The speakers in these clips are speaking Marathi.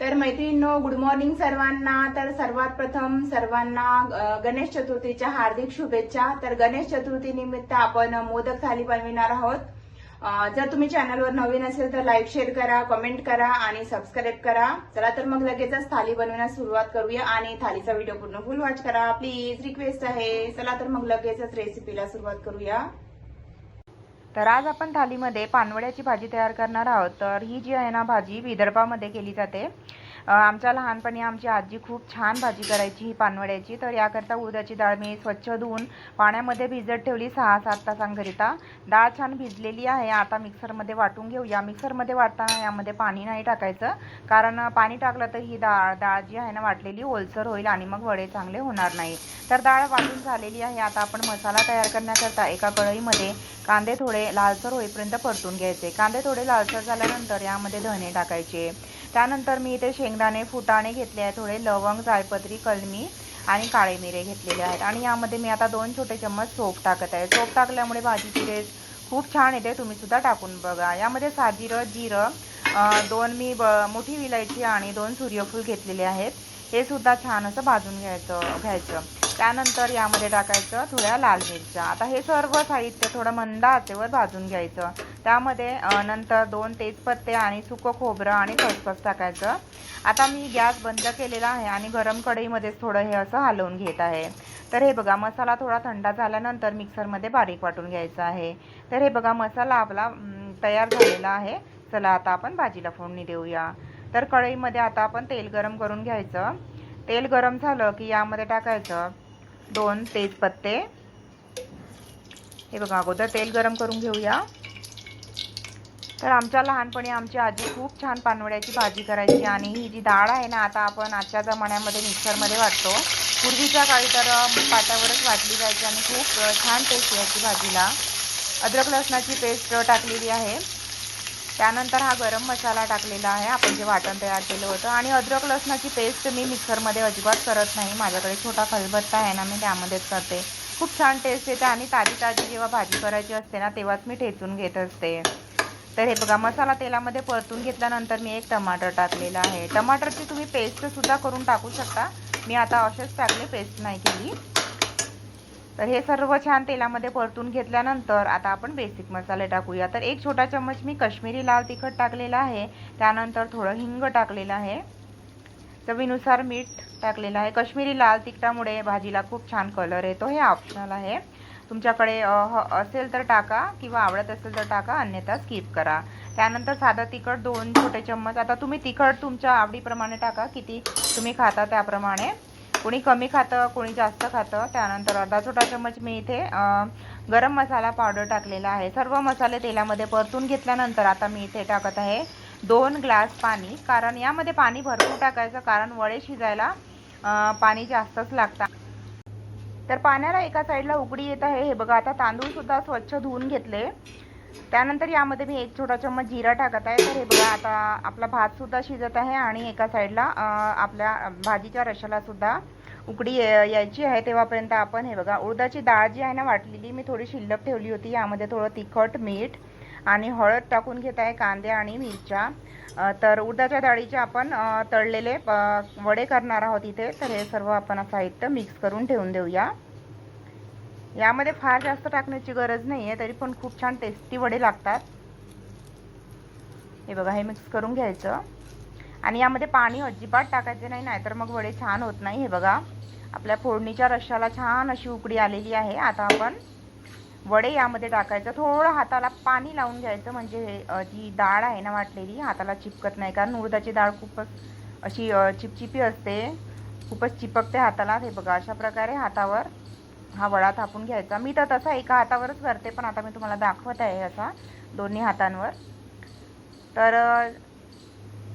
तर मैत्रिणींनो गुड मॉर्निंग सर्वांना. तर सर्वात प्रथम सर्वांना गणेश चतुर्थीच्या हार्दिक शुभेच्छा. तर गणेश चतुर्थी निमित्त आपण मोदक थाली बनविणार आहोत. जर तुम्ही चॅनलवर नवीन असेल तर लाईक शेअर करा कमेंट करा आणि सबस्क्राईब करा. चला तर मग लगेचच थाली बनवण्यास सुरुवात करूया आणि थालीचा व्हिडिओ पूर्ण फुल वॉच करा. प्लीज रिक्वेस्ट आहे. चला तर मग लगेचच रेसिपीला सुरुवात करूया. तर आज आपण थालीमध्ये पानवड्याची भाजी तयार करणार आहोत. तर ही जी आहे ना भाजी विदर्भामध्ये केली जाते. आमच्या लहानपणी आमची आजी खूप छान भाजी करायची ही पानवड्याची. तर याकरता उद्याची डाळ मी स्वच्छ धुवून पाण्यामध्ये भिजत ठेवली सहा सात तासांकरिता. डाळ छान भिजलेली आहे. आता मिक्सरमध्ये वाटून घेऊया. मिक्सरमध्ये वाटताना यामध्ये पाणी नाही टाकायचं. कारण पाणी टाकलं तर ही डाळ डाळ जी आहे ना वाटलेली ओलसर होईल आणि मग वडे चांगले होणार नाही. तर डाळ वाटून झालेली आहे. आता आपण मसाला तयार करण्याकरता एका कढईमध्ये कांदे थोडे लालसर होईपर्यंत परतून घ्यायचे. कांदे थोडे लालसर झाल्यानंतर यामध्ये धने टाकायचे. त्यानंतर मी इथे शेंगदाणे फुटाणे घेतले आहे थोडे लवंग जायपत्री कलमी आणि काळे मिरे घेतलेले आहेत. आणि यामध्ये मी आता दोन छोटे चम्मच सोप टाकत आहे. सोप टाकल्यामुळे भाजीची टेस्ट खूप छान येते. तुम्ही सुद्धा टाकून बघा. यामध्ये साजिरं जिरं दोन मी ब मोठी विलायची आणि दोन सूर्यफूल घेतलेले आहेत. हे सुद्धा छान असं भाजून घ्यायचं घ्यायचं. त्यानंतर यामध्ये टाकायचं थोड्या लाल मिरच्या. आता हे सर्व साहित्य थोडं मंद आचेवर भाजून घ्यायचं. त्यामध्ये नंतर दोन तेजपत्ते आणि सुकं खोबरं आणि खसखस टाकायचं. आता मी गॅस बंद केलेला आहे आणि गरम कढईमध्येच थोडं हे असं हलवून घेत आहे. तर हे बघा मसाला थोडा थंड झाल्यानंतर मिक्सरमध्ये बारीक वाटून घ्यायचा आहे. तर हे बघा मसाला आपला तयार झालेला आहे. चला आता आपण भाजीला फोडणी देऊया. तर कढईमध्ये आता आपण तेल गरम करून घ्यायचं. तेल गरम झालं की यामध्ये टाकायचं दोन तेजपत्ते हे बघा अगोदर तेल गरम करून घेऊया. तर आमच्या लहानपणी आमची आजी खूप छान पानवड्याची भाजी करायची आणि ही जी डाळ आहे ना आता आपण आजच्या जमान्यामध्ये मिक्सरमध्ये वाटतो. पूर्वीच्या काळी तर अ, पाट्यावरच वाटली जायची आणि खूप छान टेस्ट यायची भाजीला. अद्रक लसणाची पेस्ट टाकलेली आहे. त्यानंतर हा गरम मसाला टाकलेला आहे. आपण जे वाटण तयार केलं होतं. आणि अद्रक लसणाची पेस्ट मी मिक्सरमध्ये अजिबात करत नाही. माझ्याकडे छोटा खलबत्ता आहे ना मी त्यामध्येच करते. खूप छान टेस्ट येते आणि ताजी ताजी जेव्हा भाजी करायची असते ना तेव्हाच मी ठेचून घेत असते. तर हे बघा मसाला तेलामध्ये परतून घेतल्यानंतर मी एक टमाटर टाकलेलं आहे. टमाटरची तुम्ही पेस्टसुद्धा करून टाकू शकता. मी आता असेच टाकले पेस्ट नाही केली. तर हे सर्व छान तेलामध्ये परतून घेतल्यानंतर आता आपण बेसिक मसाले टाकूया. तर एक छोटा चम्मच मी कश्मीरी लाल तिखट टाकलेला आहे. त्यानंतर थोडं हिंग टाकलेलं आहे. चवीनुसार मीठ टाकलेलं आहे. कश्मीरी लाल तिखटामुळे भाजीला खूप छान कलर येतो. हे ऑप्शनल आहे. तुमच्याकडे ह- असेल तर टाका किंवा आवडत असेल तर टाका अन्यथा स्किप करा. त्यानंतर साधं तिखट दोन छोटे चम्मच. आता तुम्ही तिखट तुमच्या आवडीप्रमाणे टाका. किती तुम्ही खाता त्याप्रमाणे. कोणी कमी खातं कोणी जास्त खातं त्यानंतर अर्धा छोटा चम्मच मी इथे गरम मसाला पावडर टाकलेला आहे. सर्व मसाले तेलामध्ये परतून घेतल्यानंतर आता मी इथे टाकत आहे दोन ग्लास पाणी. कारण यामध्ये पाणी भरपूर टाकायचं कारण वडे शिजायला पाणी जास्तच लागतं. तर पाण्याला एका साईडला उकडी येत आहे. हे बघा आता तांदूळ सुद्धा स्वच्छ धुवून घेतले. त्यानंतर यामध्ये मी एक छोटा चम्मच जिरा टाकत आहे. तर हे बघा आता आपला भात सुद्धा शिजत आहे आणि एका साईडला आपल्या भाजीच्या रशाला सुद्धा उकडी यायची आहे. तेव्हापर्यंत आपण हे बघा उडदाची डाळ जी आहे ना वाटलेली मी थोडी शिल्लक ठेवली होती. यामध्ये थोडं तिखट मीठ आणि हळद टाकून घेत आहे कांदे आणि मिरच्या. तर उडदाच्या डाळीचे आपण तळलेले वडे करणार आहोत इथे. तर हे सर्व आपण साहित्य मिक्स करून ठेवून देऊया. यामध्ये फार जास्त टाकण्याची गरज नाही आहे तरी पण खूप छान टेस्टी वडे लागतात. हे बघा हे मिक्स करून घ्यायचं. आणि यामध्ये पाणी अजिबात टाकायचं नाही नाहीतर मग वडे छान होत नाही. हे बघा आपल्या फोडणीच्या रश्शाला छान अशी उकडी आलेली आहे. आता आपण वडे यामध्ये टाकायचं. थोडं हाताला पाणी लावून घ्यायचं म्हणजे हे, जी डाळ आहे ना वाटलेली हाताला चिपकत नाही. कारण उडदाची डाळ खूपच अशी चिपचिपी असते. खूपच चिपकते हाताला. हे बघा अशा प्रकारे हातावर हा वडा थापून घ्यायचा. मी तर तसा एका हातावरच करते पण आता मी तुम्हाला दाखवत आहे असा दोन्ही हातांवर. तर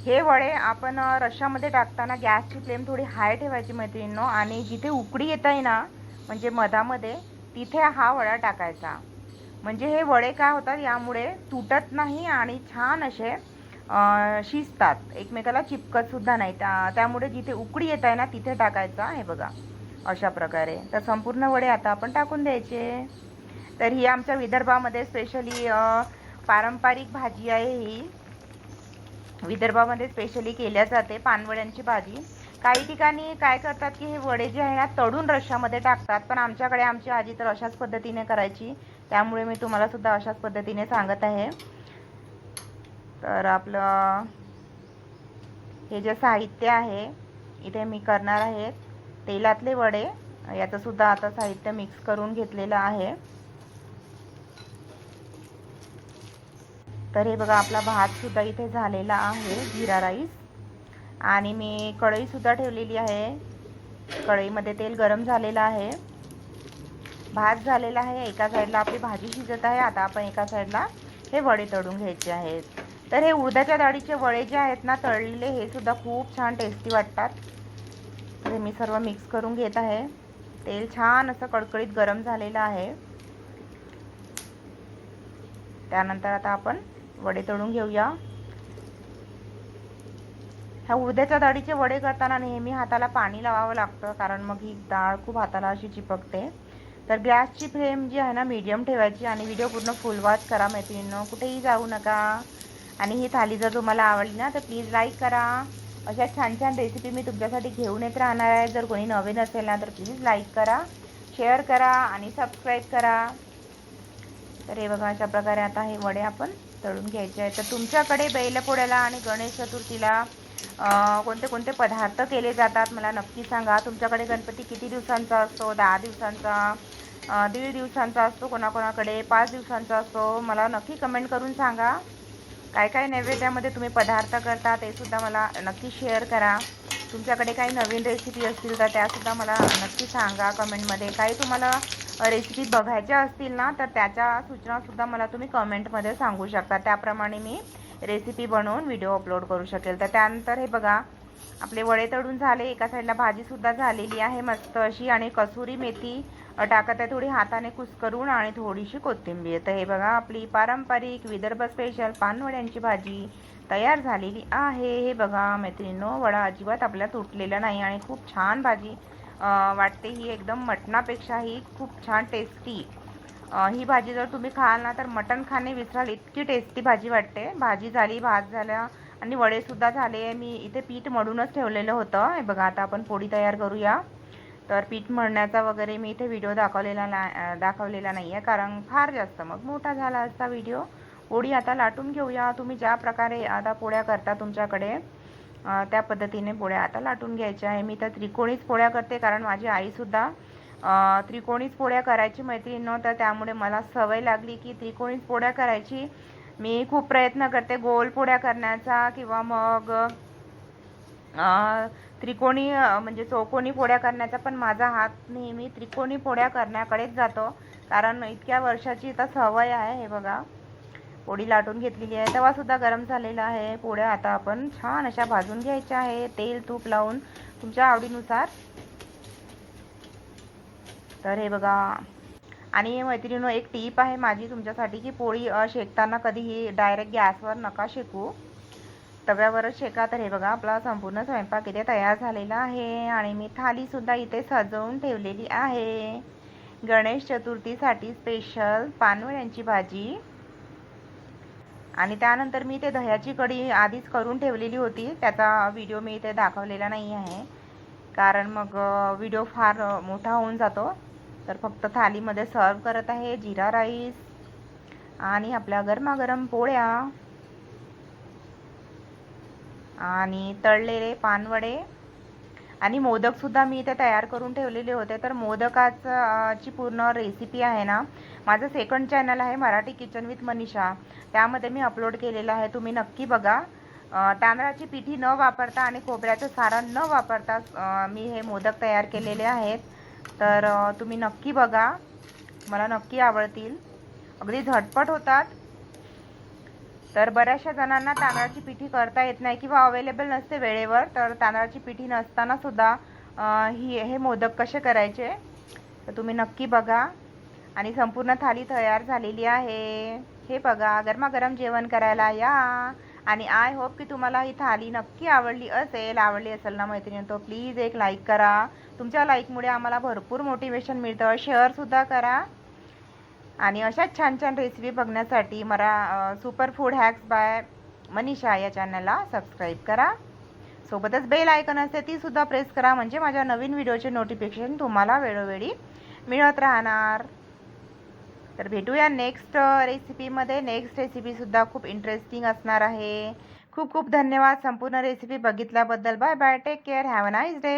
हे वडे आपण अ, रश्श्यामध्ये टाकताना गॅसची फ्लेम थोडी हाय ठेवायची मैत्रिणींनो आणि जिथे उकडी येत आहे ना म्हणजे मधामध्ये तिथे हा वडा टाकायचा. म्हणजे हे वडे काय होतात यामुळे तुटत नाही आणि छान असे शिजतात. एकमेकाला चिपकतसुद्धा नाही. त्या त्यामुळे जिथे उकडी येत आहे ना तिथे टाकायचा हे बघा. अशा प्रकारे. तर संपूर्ण वडे आता आपण टाकून द्यायचे. तर ही आमच्या विदर्भामध्ये स्पेशली पारंपरिक भाजी आहे ही. विदर्भामध्ये स्पेशली केल्या जाते पानवड्यांची भाजी. काही ठिकाणी काय करतात की हे वडे जे आहे ना तळून रशामध्ये टाकतात. पण आमच्याकडे आमची आजी तर अशाच पद्धतीने करायची. त्यामुळे मी तुम्हाला सुद्धा अशाच पद्धतीने सांगत आहे. तर आपलं हे जे साहित्य आहे इथे मी करणार आहे. तेलातले वडे याचंसुद्धा आता साहित्य मिक्स करून घेतलेलं आहे. तर हे बघा आपला भातसुद्धा इथे झालेला आहे जिरा राईस. आणि मी कढईसुद्धा ठेवलेली आहे. कढईमध्ये तेल गरम झालेलं आहे. भात झालेला आहे एका साईडला आपली भाजी शिजत आहे आता आपण एका साईडला हे वडे तळून घ्यायचे आहेत. तर हे उडदाच्या डाळीचे वडे जे आहेत ना तळलेले हे सुद्धा खूप छान टेस्टी वाटतात. मी सर्व मिक्स करून घेत आहे. तेल छान असं कडकडीत गरम झालेलं आहे. त्यानंतर आता आपण वडे तळून घेऊया. ह्या उडद्याच्या डाळीचे वडे करताना नेहमी हाताला पाणी लावावं लागतं कारण मग ही डाळ खूप हाताला अशी चिपकते. तर गॅसची फ्लेम जी आहे ना मीडियम ठेवायची आणि व्हिडिओ पूर्ण फुल वॉच करा मैत्रिणीनं. कुठेही जाऊ नका. आणि ही थाली जर तुम्हाला आवडली ना तर प्लीज लाईक करा. अशा छान छान रेसिपी मी तुमच्यासाठी घेऊन येत राहणार आहे. जर कोणी नवीन असेल ना तर प्लीज लाईक करा शेअर करा आणि सबस्क्राईब करा. तर हे बघा अशा प्रकारे आता हे वडे आपण तळून घ्यायचे आहेत. तर तुमच्याकडे बैलपोड्याला आणि गणेश चतुर्थीला कोणते कोणते पदार्थ केले जातात मला नक्की सांगा. तुमच्याकडे गणपती किती दिवसांचा असतो? दहा दिवसांचा दीड दिवसांचा असतो? कोणाकोणाकडे पाच दिवसांचा असतो? मला नक्की कमेंट करून सांगा. काय काय नैवेद्यामध्ये तुम्ही पदार्थ करता ते सुद्धा मला नक्की शेअर करा. तुमच्याकडे काही नवीन रेसिपी असतील तर त्यासुद्धा मला नक्की सांगा कमेंटमध्ये काही तुम्हाला रेसिपी बघायच्या असतील ना तर त्याच्या सूचनासुद्धा मला तुम्ही कमेंटमध्ये सांगू शकता. त्याप्रमाणे मी रेसिपी बनवून व्हिडिओ अपलोड करू शकेल. तर त्यानंतर हे बघा आपले वडे तळून झाले एका साईडला भाजीसुद्धा झालेली आहे मस्त अशी आणि कसुरी मेथी टाकत आहे थोडी हाताने कुस्करून आणि थोडीशी कोथिंबीर. तर हे बघा आपली पारंपरिक विदर्भ स्पेशल पानवड्यांची भाजी तयार झालेली आहे. हे बघा मैत्रिणीनो वडा अजिबात आपल्या तुटलेला नाही आणि खूप छान भाजी वाटते ही एकदम मटणापेक्षाही खूप छान टेस्टी ही भाजी जर तुम्ही खाल ना तर मटण खाणे विसराल इतकी टेस्टी भाजी वाटते. भाजी झाली भात झाल्या आणि वडेसुद्धा झाले. मी इथे पीठ मळूनच ठेवलेलं होतं. हे बघा आता आपण पोळी तयार करूया. तर पीठ मळण्याचा वगैरे मी इथे व्हिडिओ दाखवलेला ना दाखवलेला नाही आहे कारण फार जास्त मग मोठा झाला असता व्हिडिओ पोळी आता लाटून घेऊया. तुम्ही ज्या प्रकारे आता पोळ्या करता तुमच्याकडे त्या पद्धतीने पोळ्या आता लाटून घ्यायच्या आहे. मी तर त्रिकोणीच पोळ्या करते कारण माझी आईसुद्धा त्रिकोणीच पोळ्या करायची मैत्रीण तर त्यामुळे मला सवय लागली की त्रिकोणीच पोळ्या करायची. मी खूप प्रयत्न करते गोल पोळ्या करण्याचा किंवा मग त्रिकोणी म्हणजे चौकोनी पोळ्या करण्याचा पण माझा हात नेहमी त्रिकोणी पोळ्या करण्याकडेच जातो. कारण इतक्या वर्षाची तर सवय आहे हे बघा. पोळी लाटून घेतलेली आहे. तवा सुद्धा गरम झालेला आहे. पोळ्या आता आपण छान अशा भाजून घ्यायच्या आहे तेल तूप लावून तुमच्या आवडीनुसार. तर हे बघा. आणि मैत्रिणीनं एक टीप आहे माझी तुमच्यासाठी की पोळी शेकताना कधीही डायरेक्ट गॅसवर नका शेकू. तव्यावरच शेका. तर हे बघा आपला संपूर्ण स्वयंपाक इथे तयार झालेला आहे आणि मी थालीसुद्धा इथे सजवून ठेवलेली आहे. गणेश चतुर्थीसाठी स्पेशल पानवळ्यांची भाजी. आणि त्यानंतर मी ते दह्याची कढी आधीच करून ठेवलेली होती. त्याचा व्हिडिओ मी इथे दाखवलेला नाही आहे. कारण मग व्हिडिओ फार मोठा होऊन जातो. तर फक्त थालीमध्ये सर्व करत आहे जिरा राईस आणि आपल्या गरमागरम पोळ्या. आणि तळलेले पानवडे. आणि मोदकसुद्धा मी इथे तयार करून ठेवलेले होते. तर मोदकाचं ची पूर्ण रेसिपी आहे ना माझं सेकंड चॅनल आहे मराठी किचन विथ मनीषा. त्यामध्ये मी अपलोड केलेलं आहे. तुम्ही नक्की बघा. तांदळाची पिठी न वापरता आणि खोबऱ्याचं सारण न वापरता मी हे मोदक तयार केलेले आहेत. तर तुम्ही नक्की बघा. मला नक्की आवडतील. अगदी झटपट होतात. तर बऱ्याचशा जणांना तांदळाची पिठी करता येत नाही किंवा अवेलेबल नसते वेळेवर तर तांदळाची पिठी नसताना सुद्धा ही हे मोदक कसे करायचे? तर तुम्ही नक्की बघा. आणि संपूर्ण थाली तयार झालेली आहे. हे बघा गरमागरम जेवण करायला या. आणि आय होप की तुम्हाला ही थाली नक्की आवडली असेल आवडली असेल ना मैत्रिणी तो प्लीज एक लाईक करा. तुमच्या लाईकमुळे आम्हाला भरपूर मोटिवेशन मिळतं. शेअरसुद्धा करा. आणि अशाच छान छान रेसिपी बघण्यासाठी मला super food hacks by Manisha या चॅनलला सबस्क्राईब करा. सोबतच बेल आयकन असते तीसुद्धा प्रेस करा. म्हणजे माझ्या नवीन व्हिडिओचे नोटिफिकेशन तुम्हाला वेळोवेळी मिळत राहणार. तर भेटूया नेक्स्ट रेसिपीमध्ये नेक्स्ट रेसिपीसुद्धा खूप इंटरेस्टिंग असणार आहे. खूप खूप धन्यवाद संपूर्ण recipe बघितल्याबद्दल. Bye bye take care have a nice day